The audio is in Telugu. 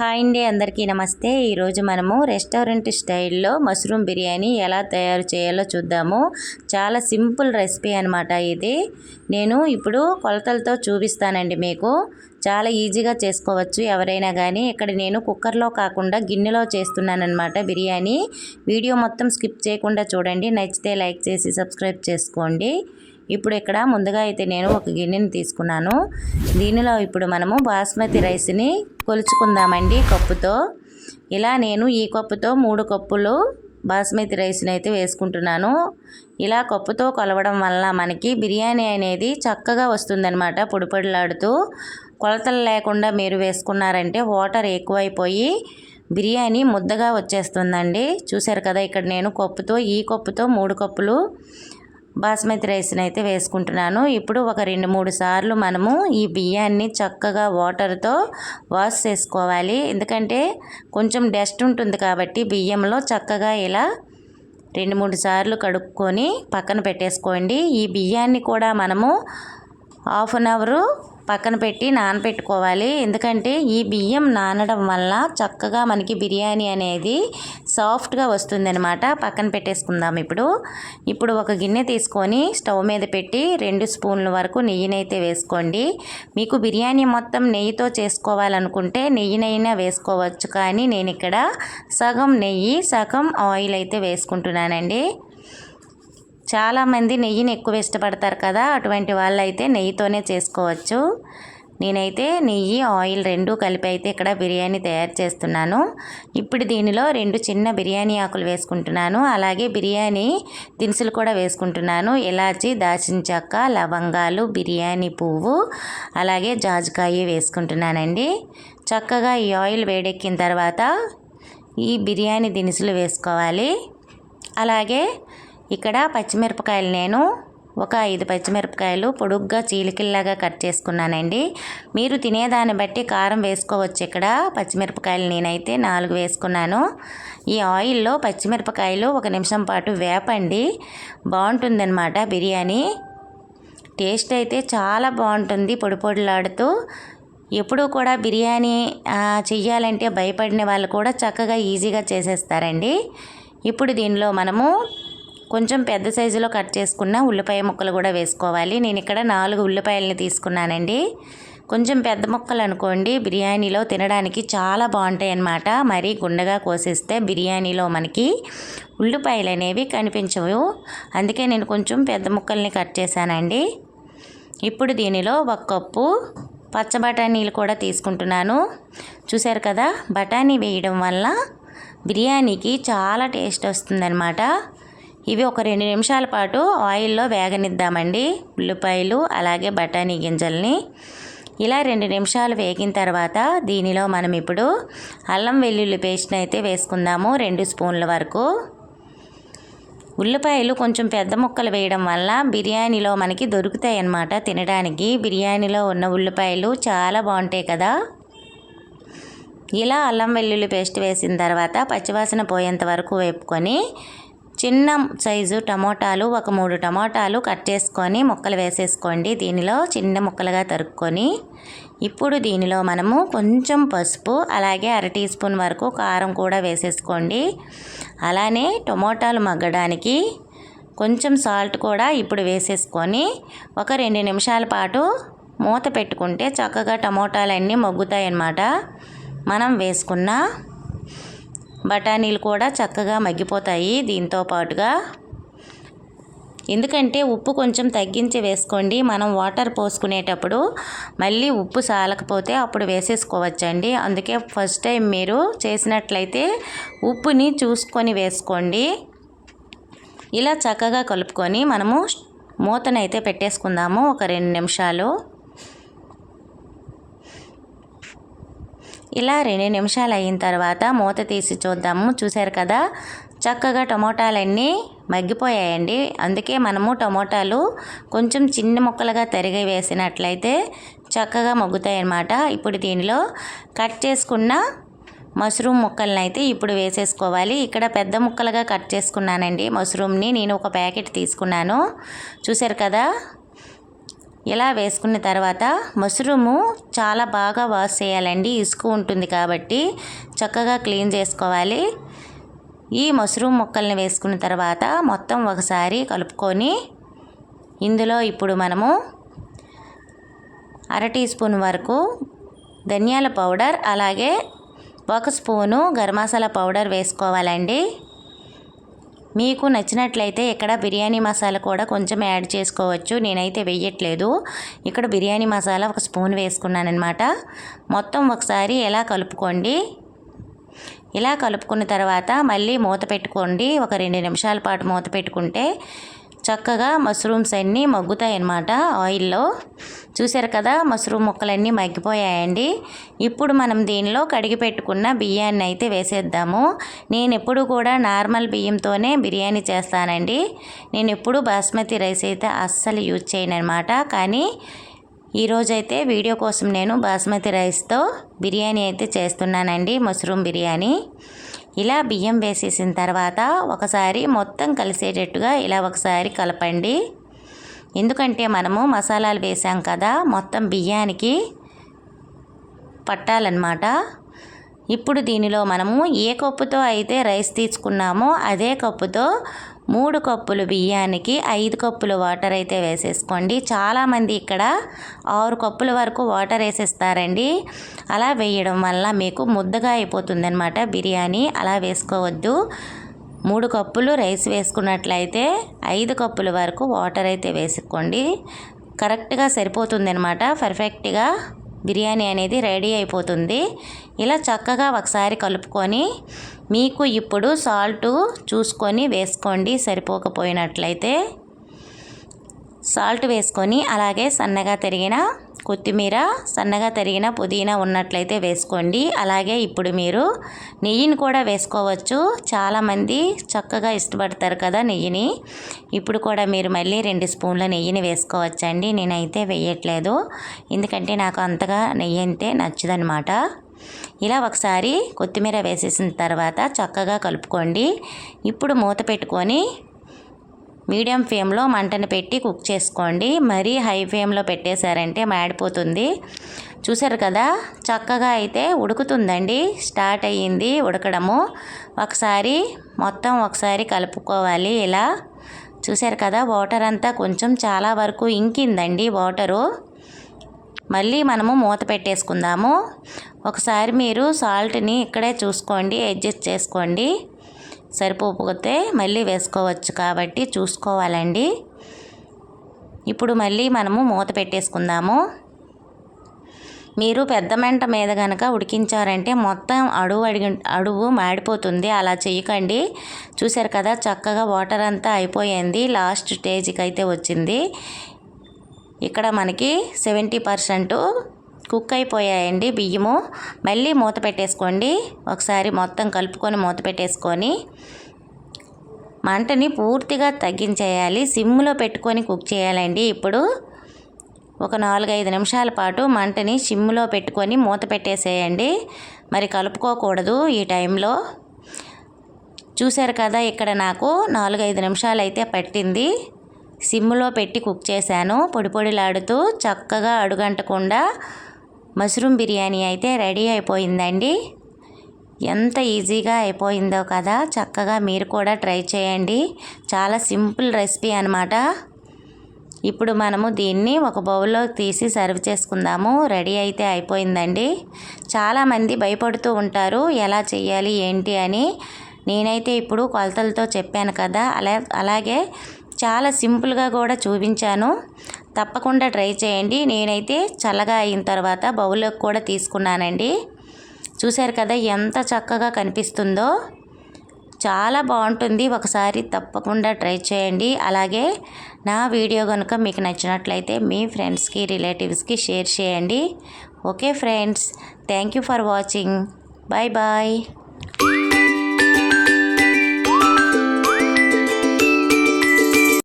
హాయ్ అండి అందరికీ నమస్తే. ఈరోజు మనము రెస్టారెంట్ స్టైల్లో మష్రూమ్ బిర్యానీ ఎలా తయారు చేయాలో చూద్దాము. చాలా సింపుల్ రెసిపీ అనమాట ఇది. నేను ఇప్పుడు కొలతలతో చూపిస్తానండి మీకు. చాలా ఈజీగా చేసుకోవచ్చు ఎవరైనా కానీ ఇక్కడ నేను కుక్కర్లో కాకుండా గిన్నెలో చేస్తున్నానమాట బిర్యానీ. వీడియో మొత్తం స్కిప్ చేయకుండా చూడండి. నచ్చితే లైక్ చేసి సబ్స్క్రైబ్ చేసుకోండి. ఇప్పుడు ఇక్కడ ముందుగా అయితే నేను ఒక గిన్నెని తీసుకున్నాను. దీనిలో ఇప్పుడు మనము బాస్మతి రైస్ని కొలుచుకుందామండి కప్పుతో. ఇలా నేను ఈ కప్పుతో మూడు కప్పులు బాస్మతి రైస్ని అయితే వేసుకుంటున్నాను. ఇలా కప్పుతో కొలవడం వల్ల మనకి బిర్యానీ అనేది చక్కగా వస్తుందన్నమాట పొడిపొడిలాడుతూ. కొలతలు లేకుండా మీరు వేసుకున్నారంటే వాటర్ ఎక్కువైపోయి బిర్యానీ ముద్దగా వచ్చేస్తుందండి. చూశారు కదా ఇక్కడ నేను కప్పుతో ఈ కప్పుతో మూడు కప్పులు బాస్మతి రైస్ని అయితే వేసుకుంటున్నాను. ఇప్పుడు ఒక రెండు మూడు సార్లు మనము ఈ బియ్యాన్ని చక్కగా వాటర్తో వాష్ చేసుకోవాలి. ఎందుకంటే కొంచెం డస్ట్ ఉంటుంది కాబట్టి బియ్యంలో చక్కగా ఇలా రెండు మూడు సార్లు కడుక్కొని పక్కన పెట్టేసుకోండి. ఈ బియ్యాన్ని కూడా మనము హాఫ్ అన్ అవరు పక్కన పెట్టి నానబెట్టుకోవాలి ఎందుకంటే ఈ బియ్యం నానడం వల్ల చక్కగా మనకి బిర్యానీ అనేది సాఫ్ట్గా వస్తుందనమాట పక్కన పెట్టేసుకుందాం ఇప్పుడు. ఇప్పుడు ఒక గిన్నె తీసుకొని స్టవ్ మీద పెట్టి రెండు స్పూన్ల వరకు నెయ్యినైతే వేసుకోండి. మీకు బిర్యానీ మొత్తం నెయ్యితో చేసుకోవాలనుకుంటే నెయ్యినైనా వేసుకోవచ్చు. కానీ నేను ఇక్కడ సగం నెయ్యి సగం ఆయిల్ అయితే వేసుకుంటున్నానండి. చాలామంది నెయ్యిని ఎక్కువ ఇష్టపడతారు కదా. అటువంటి వాళ్ళు అయితే నెయ్యితోనే చేసుకోవచ్చు. నేనైతే నెయ్యి ఆయిల్ రెండు కలిపి అయితే ఇక్కడ బిర్యానీ తయారు చేస్తున్నాను. ఇప్పుడు దీనిలో రెండు చిన్న బిర్యానీ ఆకులు వేసుకుంటున్నాను. అలాగే బిర్యానీ దినుసులు కూడా వేసుకుంటున్నాను. ఇలాచి దాచిన చెక్క లవంగాలు బిర్యానీ పువ్వు అలాగే జాజికాయ వేసుకుంటున్నానండి. చక్కగా ఈ ఆయిల్ వేడెక్కిన తర్వాత ఈ బిర్యానీ దినుసులు వేసుకోవాలి. అలాగే ఇక్కడ పచ్చిమిరపకాయలు నేను ఒక ఐదు పచ్చిమిరపకాయలు పొడుగ్గా చీలికల్లాగా కట్ చేసుకున్నానండి. మీరు తినేదాన్ని బట్టి కారం వేసుకోవచ్చు ఇక్కడ. పచ్చిమిరపకాయలు నేనైతే నాలుగు వేసుకున్నాను. ఈ ఆయిల్లో పచ్చిమిరపకాయలు ఒక నిమిషం పాటు వేపండి. బాగుంటుందన్నమాట బిర్యానీ. టేస్ట్ అయితే చాలా బాగుంటుంది పొడి పొడిలాడుతూ. ఎప్పుడూ కూడా బిర్యానీ చెయ్యాలంటే భయపడిన వాళ్ళు కూడా చక్కగా ఈజీగా చేసేస్తారండి. ఇప్పుడు దీనిలో మనము కొంచెం పెద్ద సైజులో కట్ చేసుకున్న ఉల్లిపాయ ముక్కలు కూడా వేసుకోవాలి. నేను ఇక్కడ నాలుగు ఉల్లిపాయలని తీసుకున్నానండి. కొంచెం పెద్ద ముక్కలు అనుకోండి బిర్యానీలో తినడానికి చాలా బాగుంటాయి అన్నమాట మరీ గుండగా కోసేస్తే బిర్యానీలో మనకి ఉల్లిపాయలు అనేవి కనిపించవు. అందుకే నేను కొంచెం పెద్ద ముక్కల్ని కట్ చేశానండి. ఇప్పుడు దీనిలో ఒక కప్పు పచ్చ బఠానీలు కూడా తీసుకుంటున్నాను. చూశారు కదా బఠానీ వేయడం వల్ల బిర్యానీకి చాలా టేస్ట్ వస్తుందన్నమాట. ఇవి ఒక రెండు నిమిషాల పాటు ఆయిల్లో వేగనిద్దామండి. ఉల్లిపాయలు అలాగే బఠానీ గింజల్ని. ఇలా రెండు నిమిషాలు వేగిన తర్వాత దీనిలో మనం ఇప్పుడు అల్లం వెల్లుల్లి పేస్ట్ని అయితే వేసుకుందాము రెండు స్పూన్ల వరకు. ఉల్లిపాయలు కొంచెం పెద్ద ముక్కలు వేయడం వల్ల బిర్యానీలో మనకి దొరుకుతాయి అన్నమాట తినడానికి. బిర్యానీలో ఉన్న ఉల్లిపాయలు చాలా బాగుంటాయి కదా. ఇలా అల్లం వెల్లుల్లి పేస్ట్ వేసిన తర్వాత పచ్చివాసన పోయేంత వరకు వేపుకొని చిన్న సైజు టమోటాలు ఒక మూడు టమోటాలు కట్ చేసుకొని ముక్కలు వేసేసుకోండి. దీనిలో చిన్న ముక్కలుగా తరుక్కొని ఇప్పుడు దీనిలో మనము కొంచెం పసుపు అలాగే అర టీ స్పూన్ వరకు కారం కూడా వేసేసుకోండి. అలానే టమోటాలు మగ్గడానికి కొంచెం సాల్ట్ కూడా ఇప్పుడు వేసేసుకొని ఒక రెండు నిమిషాల పాటు మూత పెట్టుకుంటే చక్కగా టమోటాలన్నీ మగ్గుతాయన్నమాట. మనం వేసుకున్న బఠానీలు కూడా చక్కగా మగ్గిపోతాయి దీంతో పాటుగా. ఎందుకంటే ఉప్పు కొంచెం తగ్గించి వేసుకోండి. మనం వాటర్ పోసుకునేటప్పుడు మళ్ళీ ఉప్పు సాలకపోతే అప్పుడు వేసేసుకోవచ్చండి. అందుకే ఫస్ట్ టైం మీరు చేసినట్లయితే ఉప్పుని చూసుకొని వేసుకోండి. ఇలా చక్కగా కలుపుకొని మనము మూతనైతే పెట్టేసుకుందాము ఒక రెండు నిమిషాలు. ఇలా రెండు నిమిషాలు అయిన తర్వాత మూత తీసి చూద్దాము. చూశారు కదా? చక్కగా టమోటాలన్నీ మగ్గిపోయాయండి. అందుకే మనము టమోటాలు కొంచెం చిన్న ముక్కలుగా తరిగి వేసినట్లయితే చక్కగా మగ్గుతాయన్నమాట. ఇప్పుడు దీనిలో కట్ చేసుకున్న మష్రూమ్ ముక్కలను అయితే ఇప్పుడు వేసేసుకోవాలి. ఇక్కడ పెద్ద ముక్కలుగా కట్ చేసుకున్నానండి మష్రూమ్ని. నేను ఒక ప్యాకెట్ తీసుకున్నాను. చూసారు కదా? ఇలా వేసుకున్న తర్వాత మష్రూము చాలా బాగా వాష్ చేయాలండి. ఇసుక ఉంటుంది కాబట్టి చక్కగా క్లీన్ చేసుకోవాలి. ఈ మష్రూమ్ ముక్కల్ని వేసుకున్న తర్వాత మొత్తం ఒకసారి కలుపుకొని ఇందులో ఇప్పుడు మనము అర టీ స్పూన్ వరకు ధనియాల పౌడర్ అలాగే ఒక స్పూను గరం మసాలా పౌడర్ వేసుకోవాలండి. మీకు నచ్చినట్లయితే ఇక్కడ బిర్యానీ మసాలా కూడా కొంచెం యాడ్ చేసుకోవచ్చు. నేనైతే వెయ్యట్లేదు. ఇక్కడ బిర్యానీ మసాలా ఒక స్పూన్ వేసుకున్నానమాట మొత్తం ఒకసారి ఎలా కలుపుకోండి? ఇలా కలుపుకున్న తర్వాత మళ్ళీ మూత పెట్టుకోండి. ఒక రెండు నిమిషాల పాటు మూత పెట్టుకుంటే చక్కగా మష్రూమ్స్ అన్నీ మగ్గుతాయి అన్నమాట ఆయిల్లో. చూసారు కదా మష్రూమ్ ముక్కలన్నీ మగ్గిపోయాయండి. ఇప్పుడు మనం దీనిలో కడిగి పెట్టుకున్న బియ్యాన్ని అయితే వేసేద్దాము. నేను ఎప్పుడు కూడా నార్మల్ బియ్యంతోనే బిర్యానీ చేస్తానండి. నేను ఎప్పుడు బాస్మతి రైస్ అయితే అస్సలు యూజ్ చేయను అనమాట కానీ ఈరోజైతే వీడియో కోసం నేను బాస్మతి రైస్తో బిర్యానీ అయితే చేస్తున్నానండి మష్రూమ్ బిర్యానీ. ఇలా బియ్యం వేసేసిన తర్వాత ఒకసారి మొత్తం కలిసేటట్టుగా ఇలా ఒకసారి కలపండి. ఎందుకంటే మనము మసాలాలు వేసాం కదా మొత్తం బియ్యానికి పట్టాలన్నమాట. ఇప్పుడు దీనిలో మనము ఏ కప్పుతో అయితే రైస్ తీసుకున్నామో అదే కప్పుతో మూడు కప్పులు బియ్యానికి ఐదు కప్పులు వాటర్ అయితే వేసేసుకోండి. చాలామంది ఇక్కడ ఆరు కప్పుల వరకు వాటర్ వేసేస్తారండి. అలా వేయడం వల్ల మీకు ముద్దగా అయిపోతుంది అనమాట బిర్యానీ. అలా వేసుకోవద్దు. మూడు కప్పులు రైస్ వేసుకున్నట్లయితే ఐదు కప్పుల వరకు వాటర్ అయితే వేసుకోండి. కరెక్ట్గా సరిపోతుంది అనమాట పర్ఫెక్ట్గా బిర్యానీ అనేది రెడీ అయిపోతుంది. ఇలా చక్కగా ఒకసారి కలుపుకొని మీకు ఇప్పుడు సాల్ట్ చూసుకొని వేసుకోండి సరిపోకపోయినట్లయితే. సాల్ట్ వేసుకొని అలాగే సన్నగా తరిగిన కొత్తిమీర సన్నగా తరిగిన పుదీనా ఉన్నట్లయితే వేసుకోండి. అలాగే ఇప్పుడు మీరు నెయ్యిని కూడా వేసుకోవచ్చు. చాలామంది చక్కగా ఇష్టపడతారు కదా నెయ్యిని. ఇప్పుడు కూడా మీరు మళ్ళీ రెండు స్పూన్ల నెయ్యిని వేసుకోవచ్చండి. నేనైతే వేయట్లేదు. ఎందుకంటే నాకు అంతగా నెయ్యి అంటే నచ్చదనమాట. ఇలా ఒకసారి కొత్తిమీర వేసేసిన తర్వాత చక్కగా కలుపుకోండి. ఇప్పుడు మూత పెట్టుకొని మీడియం ఫ్లేమ్లో మంటను పెట్టి కుక్ చేసుకోండి. మరీ హై ఫ్లేమ్లో పెట్టేశారంటే మాడిపోతుంది. చూసారు కదా? చక్కగా అయితే ఉడుకుతుందండి. స్టార్ట్ అయ్యింది ఉడకడము. ఒకసారి మొత్తం ఒకసారి కలుపుకోవాలి ఇలా. చూసారు కదా? వాటర్ అంతా కొంచెం చాలా వరకు ఇంకిందండి వాటరు. మళ్ళీ మనము మూత పెట్టేసుకుందాము. ఒకసారి మీరు సాల్ట్ని ఇక్కడే చూసుకోండి అడ్జస్ట్ చేసుకోండి. సరిపోకపోతే మళ్ళీ వేసుకోవచ్చు కాబట్టి చూసుకోవాలండి. ఇప్పుడు మళ్ళీ మనము మూత పెట్టేసుకుందాము. మీరు పెద్ద మంట మీద కనుక ఉడికించారంటే మొత్తం అడుగు అడిగి అడుగు మాడిపోతుంది. అలా చేయకండి. చూశారు కదా చక్కగా వాటర్ అంతా అయిపోయింది. లాస్ట్ స్టేజ్కి అయితే వచ్చింది. ఇక్కడ మనకి సెవెంటీ పర్సెంట్ కుక్ అయిపోయాయండి బియ్యము. మళ్ళీ మూత పెట్టేసుకోండి. ఒకసారి మొత్తం కలుపుకొని మూత పెట్టేసుకొని మంటని పూర్తిగా తగ్గించేయాలి. సిమ్లో పెట్టుకొని కుక్ చేయాలండి. ఇప్పుడు ఒక నాలుగైదు నిమిషాల పాటు మంటని సిమ్లో పెట్టుకొని మూత పెట్టేసేయండి. మరి కలుపుకోకూడదు ఈ టైంలో. చూశారు కదా ఇక్కడ నాకు నాలుగైదు నిమిషాలు అయితే పట్టింది. సిమ్లో పెట్టి కుక్ చేశాను. పొడి పొడిలాడుతూ చక్కగా అడుగంటకుండా మష్రూమ్ బిర్యానీ అయితే రెడీ అయిపోయిందండి. ఎంత ఈజీగా అయిపోయిందో కదా. చక్కగా మీరు కూడా ట్రై చేయండి. చాలా సింపుల్ రెసిపీ అనమాట ఇప్పుడు మనము దీన్ని ఒక బౌల్లో తీసి సర్వ్ చేసుకుందాము. రెడీ అయితే అయిపోయిందండి. చాలామంది భయపడుతూ ఉంటారు ఎలా చేయాలి ఏంటి అని. నేనైతే ఇప్పుడు కొలతలతో చెప్పాను కదా. అలా అలాగే చాలా సింపుల్గా కూడా చూపించాను. తప్పకుండా ట్రై చేయండి. నేనైతే చల్లగా అయిన తర్వాత బౌల్లోకి కూడా తీసుకున్నానండి. చూశారు కదా ఎంత చక్కగా కనిపిస్తుందో. చాలా బాగుంటుంది. ఒకసారి తప్పకుండా ట్రై చేయండి. అలాగే నా వీడియో కనుక మీకు నచ్చినట్లయితే మీ ఫ్రెండ్స్కి రిలేటివ్స్కి షేర్ చేయండి. Okay friends. Thank you for watching. Bye bye.